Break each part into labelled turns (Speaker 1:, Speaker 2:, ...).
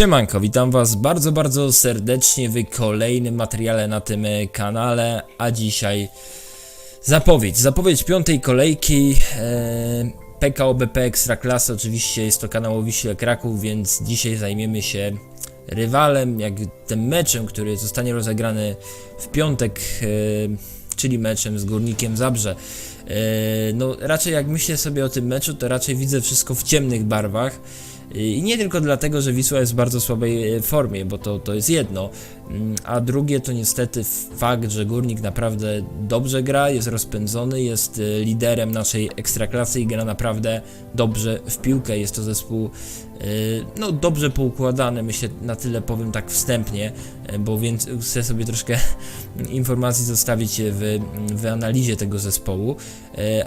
Speaker 1: Siemanko, witam was bardzo, bardzo serdecznie w kolejnym materiale na tym kanale, a dzisiaj zapowiedź, zapowiedź piątej kolejki e, PKO BP Ekstraklasy, oczywiście jest to kanał o Wiśle Kraków, więc dzisiaj zajmiemy się rywalem, jak tym meczem, który zostanie rozegrany w piątek, e, czyli meczem z Górnikiem Zabrze. E, no raczej jak myślę sobie o tym meczu, to raczej widzę wszystko w ciemnych barwach. I nie tylko dlatego, że Wisła jest w bardzo słabej e, formie, bo to, to jest jedno, Mm, a drugie to niestety fakt, że Górnik naprawdę dobrze gra, jest rozpędzony, jest e, liderem naszej ekstraklasy i gra naprawdę dobrze w piłkę. Jest to zespół e, no dobrze poukładany, myślę na tyle powiem tak wstępnie, bo więc chcę sobie troszkę informacji zostawić w, w analizie tego zespołu,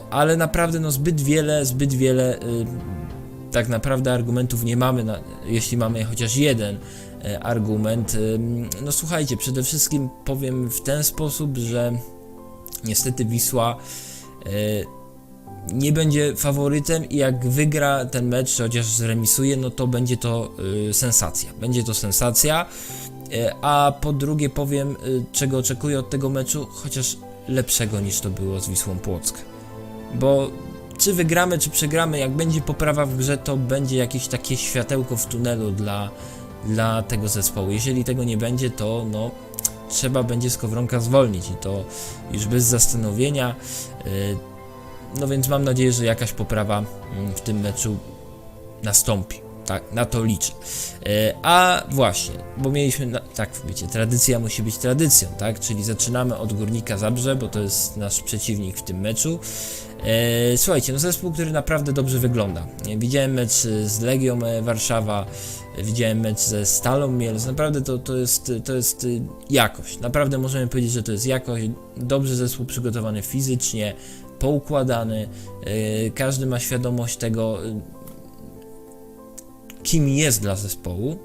Speaker 1: ale naprawdę no zbyt wiele, zbyt wiele tak naprawdę argumentów nie mamy, na, jeśli mamy chociaż jeden e, argument. No słuchajcie, przede wszystkim powiem w ten sposób, że niestety Wisła e, nie będzie faworytem i jak wygra ten mecz, chociaż zremisuje, no to będzie to y, sensacja. Będzie to sensacja. E, A po drugie powiem, czego oczekuję od tego meczu, chociaż lepszego niż to było z Wisłą Płock. Bo czy wygramy, czy przegramy, jak będzie poprawa w grze, to będzie jakieś takie światełko w tunelu dla, dla tego zespołu. Jeżeli tego nie będzie, to no, trzeba będzie Skowronka zwolnić i to już bez zastanowienia. Yy, No więc mam nadzieję, że jakaś poprawa mm, w tym meczu nastąpi. Tak, na to liczę. E, A właśnie, bo mieliśmy, tak wiecie, tradycja musi być tradycją, tak? Czyli zaczynamy od Górnika Zabrze, bo to jest nasz przeciwnik w tym meczu. E, Słuchajcie, no zespół, który naprawdę dobrze wygląda. Widziałem mecz z Legią e, Warszawa, widziałem mecz ze Stalą Mielec, naprawdę to, to, jest, to jest y, jakość. Naprawdę możemy powiedzieć, że to jest jakość. Dobrze zespół przygotowany fizycznie, poukładany, każdy ma świadomość tego, kim jest dla zespołu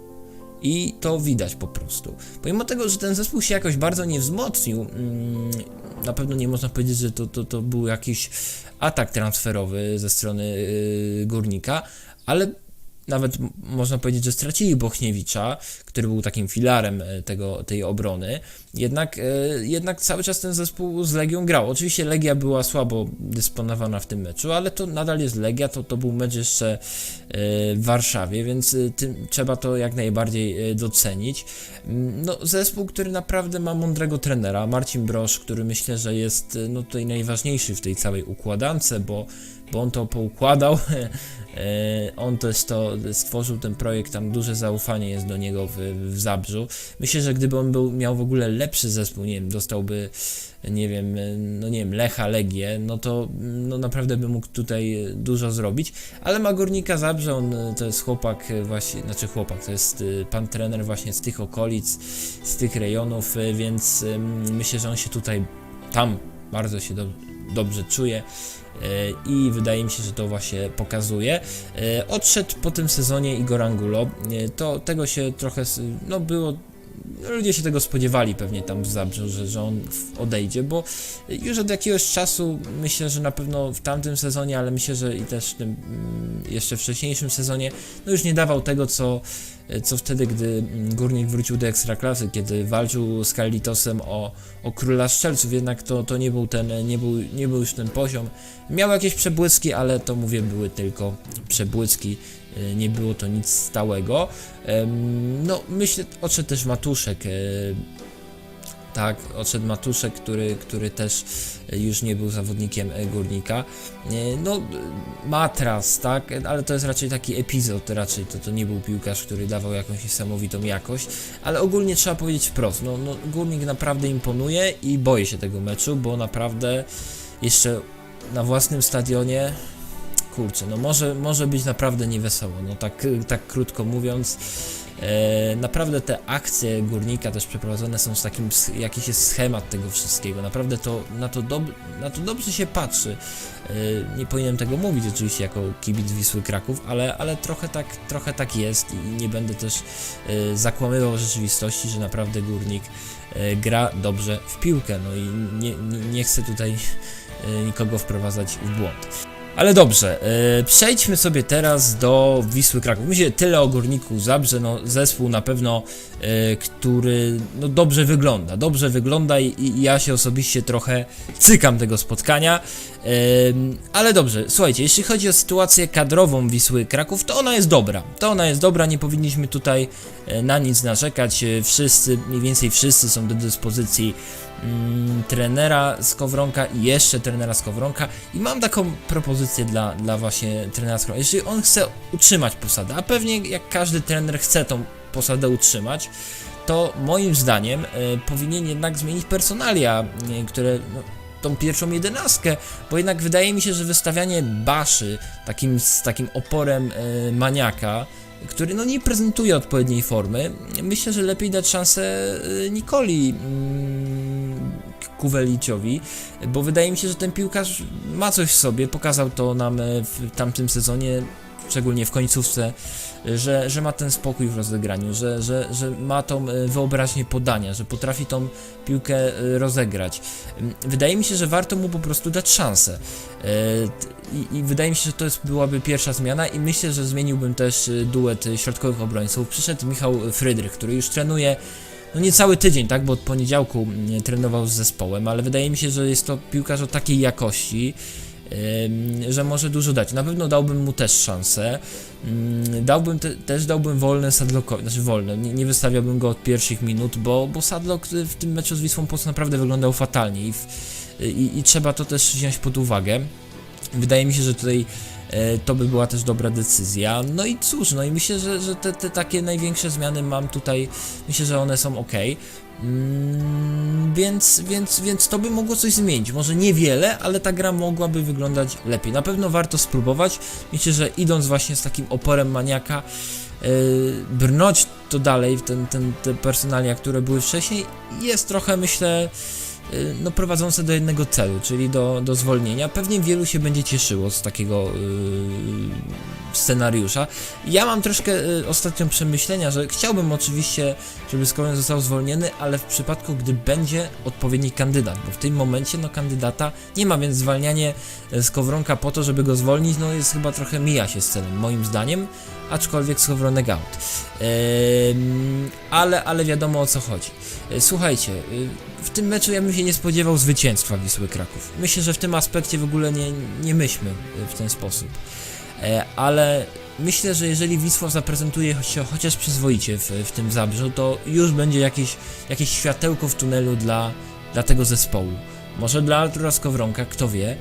Speaker 1: i to widać po prostu. Pomimo tego, że ten zespół się jakoś bardzo nie wzmocnił, mm, na pewno nie można powiedzieć, że to, to, to był jakiś atak transferowy ze strony yy, Górnika, ale nawet można powiedzieć, że stracili Bochniewicza, który był takim filarem e, tego, tej obrony. Jednak, e, jednak cały czas ten zespół z Legią grał. Oczywiście Legia była słabo dysponowana w tym meczu, ale to nadal jest Legia, to, to był mecz jeszcze e, w Warszawie, więc tym, trzeba to jak najbardziej docenić. Mm, No, zespół, który naprawdę ma mądrego trenera, Marcin Brosz, który myślę, że jest no, tutaj najważniejszy w tej całej układance, bo, bo on to poukładał, on też to stworzył ten projekt, tam duże zaufanie jest do niego w, w Zabrzu. Myślę, że gdyby on był, miał w ogóle lepszy zespół, nie wiem, dostałby, nie wiem, e, no nie wiem, Lecha, Legię, no to no naprawdę by mógł tutaj e, dużo zrobić, ale ma Górnika Zabrze, on e, to jest chłopak e, właśnie, znaczy chłopak, to jest e, pan trener właśnie z tych okolic, z tych rejonów, e, więc myślę, że on się tutaj, tam bardzo się do, dobrze czuje i wydaje mi się, że to właśnie pokazuje. E, Odszedł po tym sezonie Igor Angulo, e, to tego się trochę, no było, ludzie się tego spodziewali pewnie tam w Zabrzu, że, że on odejdzie, bo już od jakiegoś czasu myślę, że na pewno w tamtym sezonie, ale myślę, że i też w tym mm, jeszcze wcześniejszym sezonie, no już nie dawał tego, co, co wtedy, gdy mm, Górnik wrócił do Ekstraklasy, kiedy walczył z Kalitosem o, o Króla Strzelców, jednak to, to nie był ten, nie był, nie był już ten poziom. Miał jakieś przebłyski, ale to mówię, były tylko przebłyski, nie było to nic stałego. No, myślę, odszedł też Matuszek, e, tak, odszedł Matuszek, który, który też e, już nie był zawodnikiem e, Górnika. E, No, e, Matras, tak, ale to jest raczej taki epizod, raczej to, to nie był piłkarz, który dawał jakąś niesamowitą jakość, ale ogólnie trzeba powiedzieć wprost, no, no Górnik naprawdę imponuje i boję się tego meczu, bo naprawdę jeszcze na własnym stadionie kurczę, no może, może być naprawdę niewesoło, no tak, tak krótko mówiąc. E, naprawdę te akcje górnika też przeprowadzone są z takim, jakiś jest schemat tego wszystkiego. Naprawdę to, na, to dob, na to dobrze się patrzy. E, nie powinienem tego mówić oczywiście jako kibic Wisły Kraków, ale, ale trochę, tak, trochę tak jest i nie będę też e, zakłamywał rzeczywistości, że naprawdę górnik e, gra dobrze w piłkę. No i nie, nie, nie chcę tutaj e, nikogo wprowadzać w błąd. Ale dobrze, e, przejdźmy sobie teraz do Wisły Kraków. Myślę tyle o Górniku Zabrze, no zespół na pewno, e, który no, dobrze wygląda, dobrze wygląda i, i ja się osobiście trochę cykam tego spotkania. E, ale dobrze, słuchajcie, jeśli chodzi o sytuację kadrową Wisły Kraków, to ona jest dobra. To ona jest dobra, nie powinniśmy tutaj na nic narzekać. Wszyscy, mniej więcej wszyscy są do dyspozycji mm, trenera Skowronka i jeszcze trenera Skowronka i mam taką propozycję dla, dla właśnie trenera Skowronka. Jeśli on chce utrzymać posadę, a pewnie jak każdy trener chce tą posadę utrzymać, to moim zdaniem e, powinien jednak zmienić personalia, e, które no, tą pierwszą jedenastkę, bo jednak wydaje mi się, że wystawianie Baszy takim, z takim oporem e, maniaka, który no nie prezentuje odpowiedniej formy, myślę, że lepiej dać szansę e, Nikoli mm, Kuweliciowi, bo wydaje mi się, że ten piłkarz ma coś w sobie, pokazał to nam e, w tamtym sezonie, szczególnie w końcówce, że, że ma ten spokój w rozegraniu, że, że, że ma tą e, wyobraźnię podania, że potrafi tą piłkę e, rozegrać. Mm, Wydaje mi się, że warto mu po prostu dać szansę. I, I wydaje mi się, że to jest, byłaby pierwsza zmiana i myślę, że zmieniłbym też duet środkowych obrońców. Przyszedł Michał Frydrych, który już trenuje no nie cały tydzień, tak, bo od poniedziałku mm, trenował z zespołem, ale wydaje mi się, że jest to piłkarz o takiej jakości, że może dużo dać. Na pewno dałbym mu też szansę. Ym, Dałbym te, też dałbym wolne Sadlockowi, znaczy wolne, nie, nie wystawiałbym go od pierwszych minut, bo, bo Sadlock w tym meczu z Wisłą Płock naprawdę wyglądał fatalnie i, w, i, i trzeba to też wziąć pod uwagę. Wydaje mi się, że tutaj to by była też dobra decyzja. No i cóż, no i myślę, że, że te, te takie największe zmiany mam tutaj, myślę, że one są ok. Mm, więc, więc, więc to by mogło coś zmienić. Może niewiele, ale ta gra mogłaby wyglądać lepiej. Na pewno warto spróbować. Myślę, że idąc właśnie z takim oporem maniaka, yy, brnąć to dalej, w ten, ten, te personalia, które były wcześniej, jest trochę, myślę, no, prowadzące do jednego celu, czyli do, do zwolnienia. Pewnie wielu się będzie cieszyło z takiego yy, scenariusza. Ja mam troszkę y, ostatnio przemyślenia, że chciałbym oczywiście, żeby Skowron został zwolniony, ale w przypadku, gdy będzie odpowiedni kandydat, bo w tym momencie no kandydata nie ma, więc zwalnianie y, Skowronka po to, żeby go zwolnić, no jest chyba trochę mija się z celem, moim zdaniem, aczkolwiek Skowronek out. Ym, ale, ale wiadomo o co chodzi. Y, Słuchajcie, y, w tym meczu ja bym się nie spodziewał zwycięstwa Wisły Kraków. Myślę, że w tym aspekcie w ogóle nie, nie myślmy y, w ten sposób. E, ale myślę, że jeżeli Wisła zaprezentuje się chociaż przyzwoicie w, w tym Zabrzu, to już będzie jakieś, jakieś światełko w tunelu dla, dla tego zespołu. Może dla Artura Skowronka, kto wie.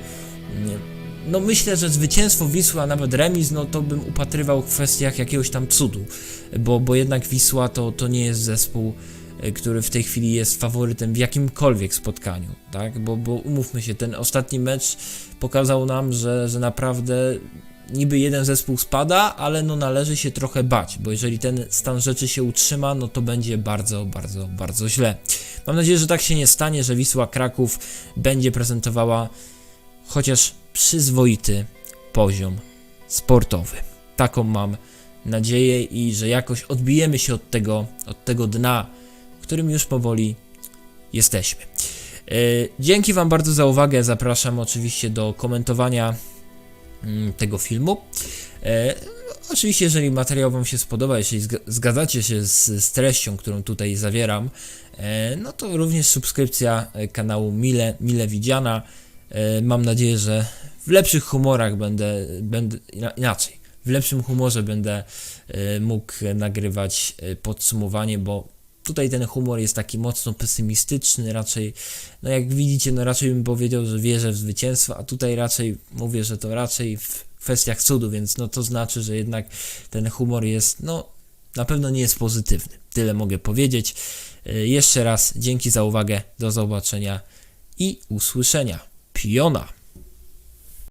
Speaker 1: No myślę, że zwycięstwo Wisła, a nawet remis, no to bym upatrywał w kwestiach jakiegoś tam cudu, bo, bo jednak Wisła to, to nie jest zespół, e, który w tej chwili jest faworytem w jakimkolwiek spotkaniu, tak? Bo, bo umówmy się, ten ostatni mecz pokazał nam, że, że naprawdę niby jeden zespół spada, ale no należy się trochę bać, bo jeżeli ten stan rzeczy się utrzyma, no to będzie bardzo, bardzo, bardzo źle. Mam nadzieję, że tak się nie stanie, że Wisła Kraków będzie prezentowała chociaż przyzwoity poziom sportowy. Taką mam nadzieję i że jakoś odbijemy się od tego, od tego dna, którym już powoli jesteśmy. E, Dzięki Wam bardzo za uwagę. Zapraszam oczywiście do komentowania mm, tego filmu. E, Oczywiście, jeżeli materiał Wam się spodoba, zga- zgadzacie się z, z treścią, którą tutaj zawieram, e, no to również subskrypcja kanału Mile, Mile Widziana. Mam nadzieję, że w lepszych humorach będę, będę ina- inaczej, w lepszym humorze będę mógł nagrywać podsumowanie, bo tutaj ten humor jest taki mocno pesymistyczny, raczej, no jak widzicie, no raczej bym powiedział, że wierzę w zwycięstwo, a tutaj raczej mówię, że to raczej w kwestiach cudu, więc no to znaczy, że jednak ten humor jest, no na pewno nie jest pozytywny. Tyle mogę powiedzieć. E, Jeszcze raz dzięki za uwagę, do zobaczenia i usłyszenia. Piona!